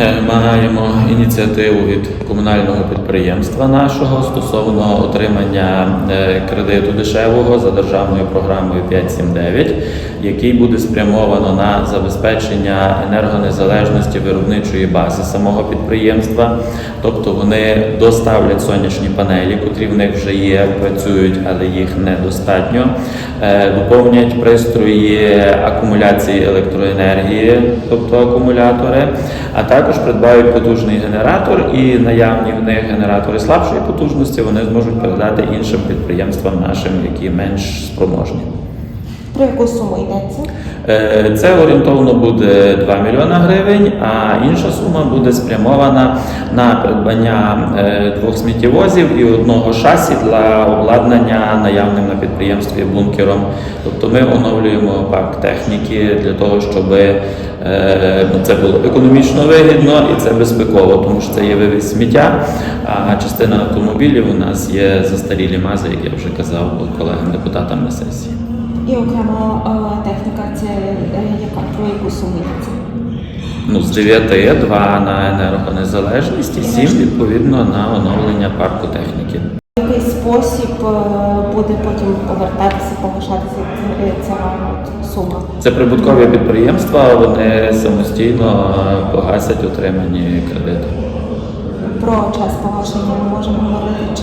е, маємо ініціативу від комунального підприємства нашого стосовно отримання е, кредиту дешевого за державною програмою 579, який буде спрямовано на забезпечення енергонезалежності виробничої бази самого підприємства. Тобто вони доставлять сонячні панелі, котрі в них вже є, працюють, але їх недостатньо. Е, Доповнять пристрої акумуляції електроенергії, тобто акумулятори, а також придбають потужний генератор і наявні в них генератори слабшої потужності вони зможуть передати іншим підприємствам нашим, які менш спроможні. Про яку суму йдеться? Е, Це орієнтовно буде 2 мільйона гривень, а інша сума буде спрямована на придбання е, двох сміттєвозів і одного шасі для обладнання наявним на підприємстві бункером. Тобто ми оновлюємо парк техніки для того, щоб е, це було економічно вигідно і це безпеково, тому що це є вивіз сміття. А частина автомобілів у нас є застарілі мази, як я вже казав колегам депутатам на сесії. І окремо е, техніка це е, яка про яку суму йдеться? Ну, з 9 2 на енергонезалежність і 7 відповідно на оновлення парку техніки. В який спосіб е, буде потім повертатися, погашатися ця сума? Це прибуткові підприємства, вони самостійно погасять отримані кредити. Про час погашення ми можемо говорити чи?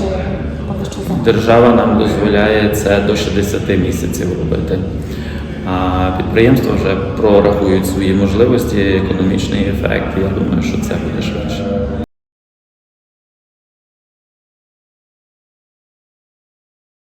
Держава нам дозволяє це до 60 місяців робити. А підприємства вже прорахують свої можливості, економічний ефект. Я думаю, що це буде швидше.